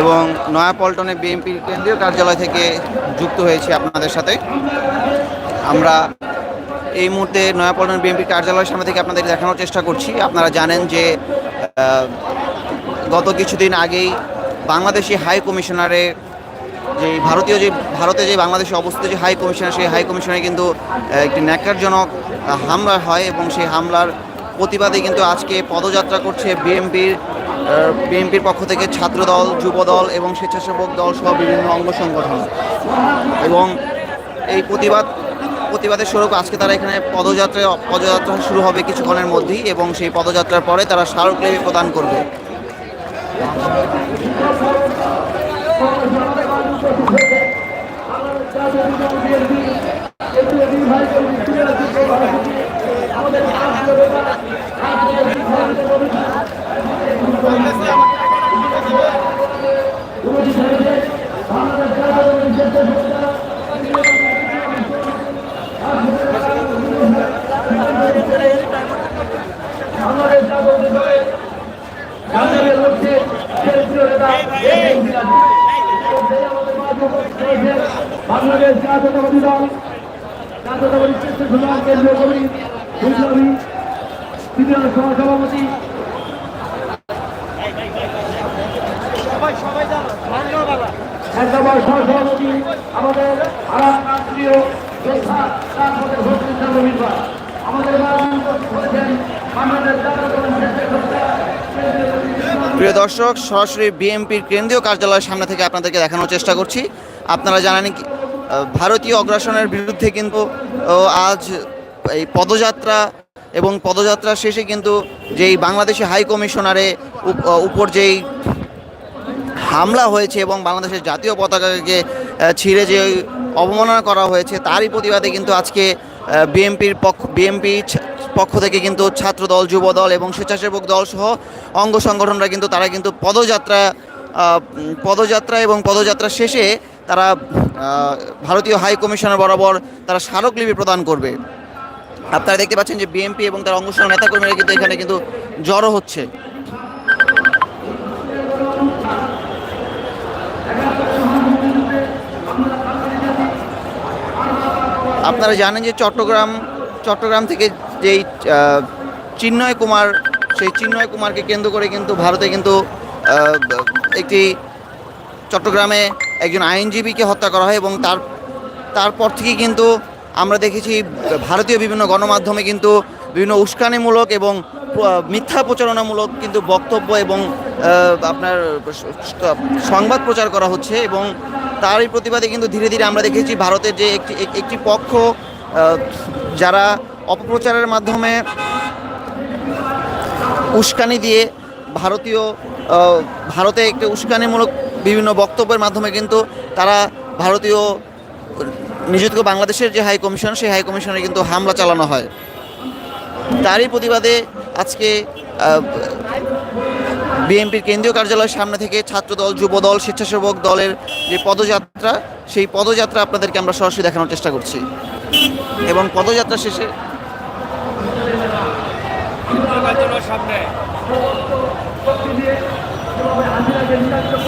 এবং নয়াপল্টনে বিএনপির কেন্দ্রীয় কার্যালয় থেকে যুক্ত হয়েছি আপনাদের সাথে। আমরা এই মুহূর্তে নয়াপল্টন বিএনপি কার্যালয়ের সামনে থেকে আপনাদের দেখানোর চেষ্টা করছি। আপনারা জানেন যে গত কিছুদিন আগেই বাংলাদেশি হাই কমিশনারে যে ভারতীয় যে ভারতে যে বাংলাদেশে অবস্থিত যে হাই কমিশনার সেই হাই কমিশনে কিন্তু একটি ন্যাক্কারজনক আহ, হামলা হয় এবং সেই হামলার প্রতিবাদে কিন্তু আজকে পদযাত্রা করছে বিএনপির বিএনপির পক্ষ থেকে ছাত্রদল, যুবদল এবং স্বেচ্ছাসেবক দল সহ বিভিন্ন অঙ্গ সংগঠন। এবং এই প্রতিবাদ, প্রতিবাদের স্বরূপ আজকে তারা এখানে পদযাত্রা পদযাত্রা শুরু হবে কিছুক্ষণের মধ্যেই এবং সেই পদযাত্রার পরে তারা স্মারকলিপি প্রদান করবে। বাংলাদেশ জাতীয়তাবাদী দল জাতীয়তাবাদী শ্রেষ্ঠ সমাজ কেন্দ্রীয় কমিটি বিপ্লবী তৃতীয় সহসভাপতি একদবার সহসভাপতি আমাদের আরাম রাষ্ট্রীয় যোদ্ধা আমাদের শ্রেষ্ঠ সত্তা কেন্দ্রীয় কমিটি প্রিয় দর্শক, সরাসরি বিএনপির কেন্দ্রীয় কার্যালয়ের সামনে থেকে আপনাদেরকে দেখানোর চেষ্টা করছি। আপনারা জানেন ভারতীয় অগ্রাসনের বিরুদ্ধে কিন্তু আজ এই পদযাত্রা এবং পদযাত্রা শেষে কিন্তু যেই বাংলাদেশি হাই কমিশনারে উপ- উপর যেই হামলা হয়েছে এবং বাংলাদেশের জাতীয় পতাকাকে ছিঁড়ে যে অবমাননা করা হয়েছে, তারই প্রতিবাদে কিন্তু আজকে বিএনপির পক্ষ বিএনপি পক্ষ থেকে কিন্তু ছাত্রদল যুবদল এবং স্বেচ্ছাসেবক দল সহ অঙ্গ সংগঠনরা কিন্তু, তারা কিন্তু পদযাত্রা পদযাত্রা এবং পদযাত্রা শেষে তারা ভারতীয় হাই কমিশনার বরাবর তারা স্মারকলিপি প্রদান করবে। আপনারা দেখতে পাচ্ছেন যে বিএনপি এবং তার অঙ্গ নেতাকর্মীরা কিন্তু এখানে কিন্তু জড়ো হচ্ছে। আপনারা জানেন যে চট্টগ্রাম চট্টগ্রাম থেকে যেই চিন্ময় কুমার, সেই চিন্ময় কুমারকে কেন্দ্র করে কিন্তু ভারতে কিন্তু একটি চট্টগ্রামে একজন আইনজীবীকে হত্যা করা হয় এবং তার, তারপর থেকে কিন্তু আমরা দেখেছি ভারতীয় বিভিন্ন গণমাধ্যমে কিন্তু বিভিন্ন উস্কানিমূলক এবং মিথ্যা প্রচারণামূলক কিন্তু বক্তব্য এবং আপনার সংবাদ প্রচার করা হচ্ছে এবং তারই প্রতিবাদে কিন্তু ধীরে ধীরে আমরা দেখেছি ভারতের যে একটি একটি পক্ষ যারা অপপ্রচারের মাধ্যমে উস্কানি দিয়ে ভারতীয় ভারতে একটি উস্কানিমূলক বিভিন্ন বক্তব্যের মাধ্যমে কিন্তু তারা ভারতীয় নিযুক্ত বাংলাদেশের যে হাই কমিশন, সেই হাই কমিশনে কিন্তু হামলা চালানো হয়। তারই প্রতিবাদে আজকে বিএনপির কেন্দ্রীয় কার্যালয়ের সামনে থেকে ছাত্রদল, যুবদল, স্বেচ্ছাসেবক দলের যে পদযাত্রা, সেই পদযাত্রা আপনাদেরকে আমরা সরাসরি দেখানোর চেষ্টা করছি। এবং পদযাত্রা শেষে বাংলাদেশের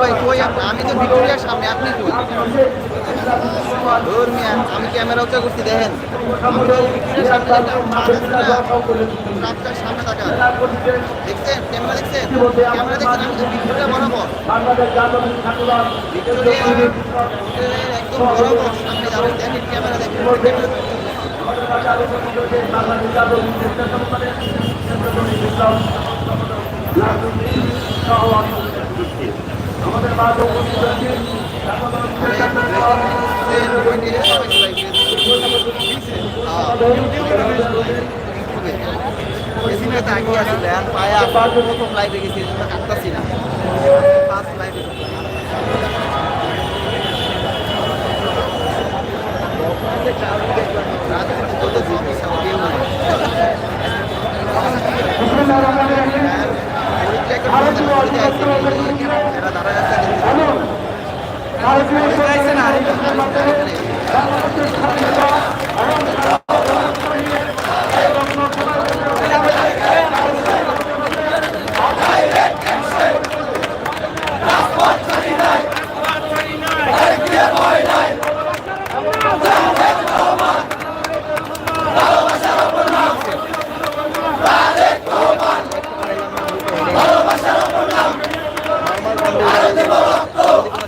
ভাই, কই আমি তো ভিক্টোরিয়ার সামনে, আপনি কই? আমি ক্যামেরা উঁচা করতে দেখেন। আমি সামনে থাকা। ক্যামেরা দেখছেন? একদম বরাবর সামনে যাবেন দেখেন। ক্যামেরা দেখেন ক্যামেরা বাংলাদেশ জাতীয় চেষ্টা সম্পাদক আমাদের মাঝে উপস্থিত রয়েছেন প্রথম লাইভে গেছি এই জন্য কাটতাছি না ফার্স্ট লাইভে ভারতীয় সংবিধানের মাধ্যমে বাংলাদেশের স্বাধীনতা এবং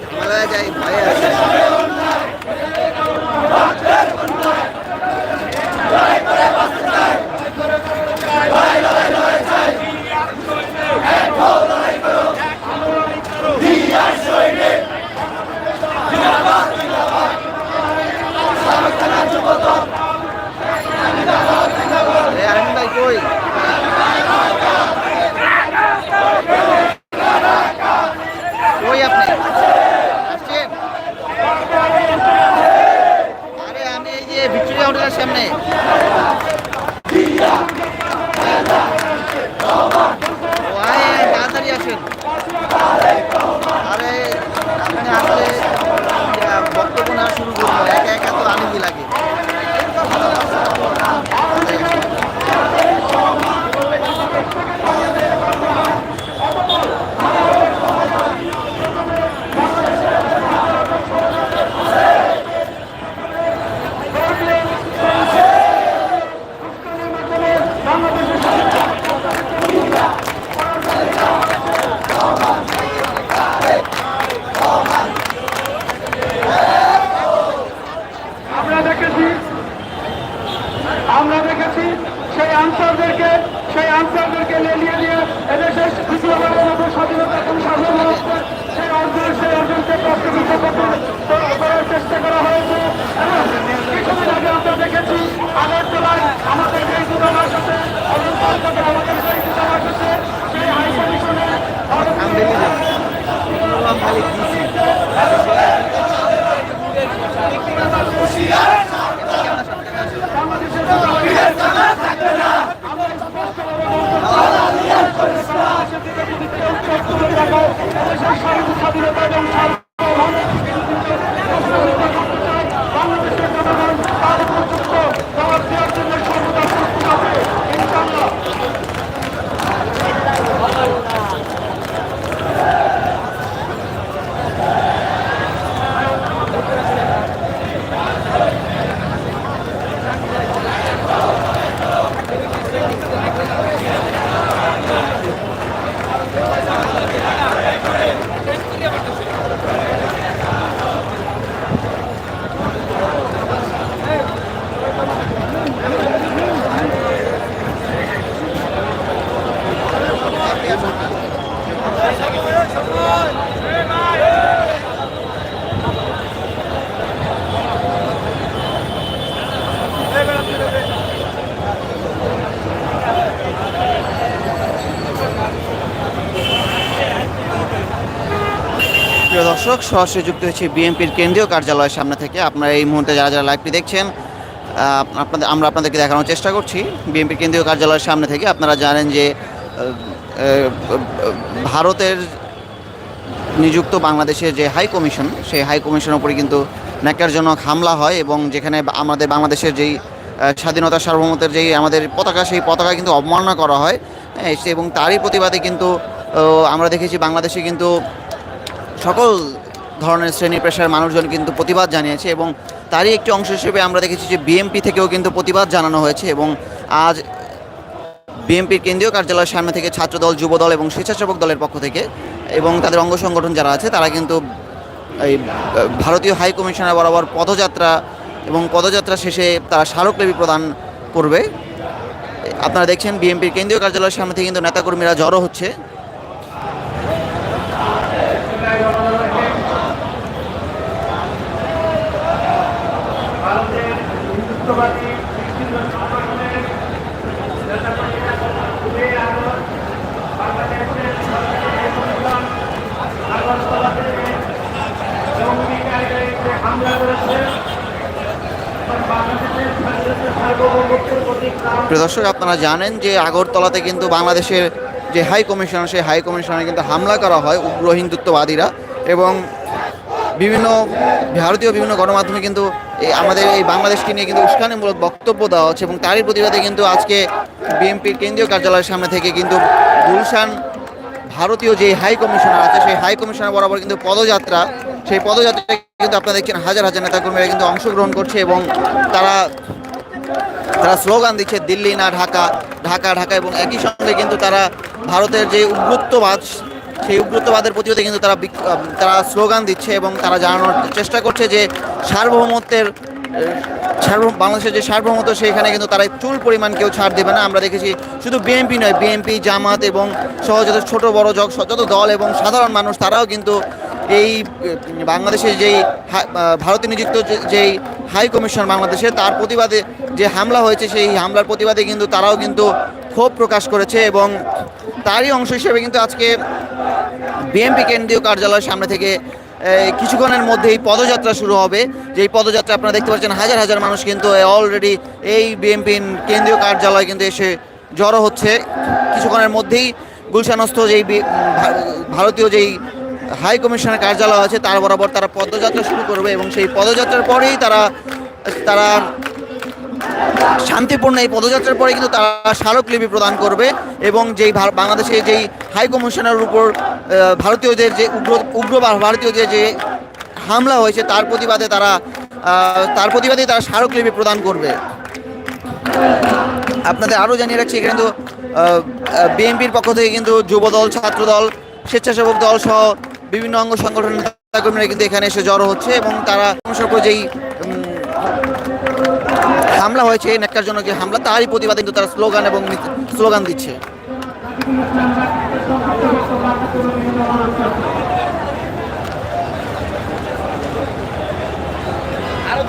হিমালয়ে যাই ভয়ে আছে এ, আরেফিন ভাই কই কই আপনি আসছেন আরে আমি এই যে ভিক্টোরিয়া হোটেলের সামনে। তাড়াতাড়ি আসেন আরে আপনি আসলে আহ, বক্তব্য না শুরু করব একা একা তো আনন্দ লাগে আমরা দেখেছি আমরা দেখেছি সেই আনসারদেরকে সেই আনসারদেরকে লেলিয়ে দিয়ে এদেশের দ্বিতীয়বারের মতো স্বাধীনতা এবং ব্যবস্থা সেই অর্জন সেই অর্জনকে প্রস্তুত করার চেষ্টা করা হয়েছে। এবং কিছুদিন আগে আমরা দেখেছি আগরতলায় আমাদের সেই দূতাবাস আছে কলকাতায় আমাদের সেই দূতাবাস আছে সেই হাই কমিশনে স্বাধীনতা এবং বাংলাদেশের জনগণ তার উপযুক্ত জবাব দেওয়ার জন্য সর্বদা প্রস্তুত আছে ইনশাআল্লাহ প্রিয় দর্শক সরাসরি যুক্ত হয়েছে বিএনপির কেন্দ্রীয় কার্যালয়ের সামনে থেকে। আপনারা এই মুহূর্তে যারা যারা লাইভটি দেখছেন আপনাদের আমরা আপনাদেরকে দেখানোর চেষ্টা করছি। বিএনপির কেন্দ্রীয় কার্যালয়ের সামনে থেকে আপনারা জানেন যে ভারতের নিযুক্ত বাংলাদেশের যে হাই কমিশন সেই হাই কমিশনের উপরে কিন্তু ন্যাক্কারজনক হামলা হয় এবং যেখানে আমাদের বাংলাদেশের যেই স্বাধীনতা সার্বভৌমত্বের যেই আমাদের পতাকা সেই পতাকা কিন্তু অবমাননা করা হয়। হ্যাঁ, এবং তারই প্রতিবাদে কিন্তু আমরা দেখেছি বাংলাদেশে কিন্তু সকল ধরনের শ্রেণি পেশার মানুষজন কিন্তু প্রতিবাদ জানিয়েছে এবং তারই একটি অংশ হিসেবে আমরা দেখেছি যে বিএমপি থেকেও কিন্তু প্রতিবাদ জানানো হয়েছে এবং আজ বিএনপির কেন্দ্রীয় কার্যালয়ের সামনে থেকে ছাত্রদল, যুবদল এবং স্বেচ্ছাসেবক দলের পক্ষ থেকে এবং তাদের অঙ্গ সংগঠন যারা আছে, তারা কিন্তু এই ভারতীয় হাই কমিশনার বরাবর পদযাত্রা এবং পদযাত্রা শেষে তারা স্মারকলিপি প্রদান করবে। আপনারা দেখছেন বিএনপির কেন্দ্রীয় কার্যালয়ের সামনে থেকে কিন্তু নেতাকর্মীরা জড়ো হচ্ছে ভারতের হিন্দুত্ববাদী বিভিন্ন সংগঠনের নেতাকর্মীরা উঠে আগত বাংলাদেশের সরকারের অনুদান আগরতলা থেকে জঙ্গি কায়দায় হামলা করেছে এবং বাংলাদেশের স্বাধীনতা সার্বভৌমত্বের প্রতি প্রাণ প্রিয় দর্শক, আপনারা জানেন যে আগরতলাতে কিন্তু বাংলাদেশের যে হাই কমিশনার, সেই হাই কমিশনারে কিন্তু হামলা করা হয় উগ্র হিন্দুত্ববাদীরা এবং বিভিন্ন ভারতীয় বিভিন্ন গণমাধ্যমে কিন্তু আমাদের এই বাংলাদেশকে নিয়ে কিন্তু উস্কানিমূলক বক্তব্য দেওয়া হচ্ছে এবং তারই প্রতিবাদে কিন্তু আজকে বিএনপির কেন্দ্রীয় কার্যালয়ের সামনে থেকে কিন্তু গুলশান ভারতীয় যে হাই কমিশনার আছে, সেই হাই কমিশনার বরাবর কিন্তু পদযাত্রা, সেই পদযাত্রায় কিন্তু আপনারা দেখছেন হাজার হাজার নেতাকর্মীরা কিন্তু অংশগ্রহণ করছে এবং তারা তারা স্লোগান দিচ্ছে দিল্লি না ঢাকা ঢাকা ঢাকা এবং একই সঙ্গে কিন্তু তারা ভারতের যে উগ্রত্ববাদ সেই উগ্রত্ববাদের প্রতিবাদে কিন্তু তারা তারা স্লোগান দিচ্ছে এবং তারা জানানোর চেষ্টা করছে যে সার্বভৌমত্বের আহ, সার্ব- বাংলাদেশের যে সার্বভৌমত্ব সেইখানে কিন্তু তারা চুল পরিমাণ কেউ ছাড় দেবে না। আমরা দেখেছি শুধু বিএনপি নয় বিএনপি জামাত এবং সহ যত ছোট বড় যত দল এবং সাধারণ মানুষ তারাও কিন্তু এই আহ, বাংলাদেশের যেই ভারতে নিযুক্ত যেই হাই কমিশন বাংলাদেশে তার প্রতিবাদে যে হামলা হয়েছে সেই হামলার প্রতিবাদে কিন্তু তারাও কিন্তু ক্ষোভ প্রকাশ করেছে এবং তারই অংশ হিসেবে কিন্তু আজকে বিএনপি কেন্দ্রীয় কার্যালয়ের সামনে থেকে এই, কিছুক্ষণের মধ্যেই পদযাত্রা শুরু হবে। যেই পদযাত্রা আপনারা দেখতে পাচ্ছেন হাজার হাজার মানুষ কিন্তু অলরেডি এই বিএনপির কেন্দ্রীয় কার্যালয় কিন্তু এসে জড়ো হচ্ছে। কিছুক্ষণের মধ্যেই গুলশানস্থ যেই ভারতীয় যেই হাই কমিশনের কার্যালয় আছে, তার বরাবর তারা পদযাত্রা শুরু করবে এবং সেই পদযাত্রার পরেই তারা তারা শান্তিপূর্ণ এই পদযাত্রার পরে কিন্তু তারা স্মারকলিপি প্রদান করবে এবং যেই বাংলাদেশে যেই হাই কমিশনের উপর ভারতীয়দের যে উগ্র উগ্র ভারতীয়দের যে হামলা হয়েছে, তার প্রতিবাদে তারা তার প্রতিবাদে তারা স্মারকলিপি প্রদান করবে। আপনাদের আরও জানিয়ে রাখছি, এখানে কিন্তু বিএনপির পক্ষ থেকে কিন্তু যুবদল, ছাত্রদল, স্বেচ্ছাসেবক দল সহ বিভিন্ন অঙ্গ সংগঠনের নেতাকর্মীরা কিন্তু এখানে এসে জড়ো হচ্ছে এবং তারা সকল যেই হামলা হয়েছে এই নাকার জন্য যে হামলা তারই প্রতিবাদে কিন্তু তারা স্লোগান এবং স্লোগান দিচ্ছে। ভারত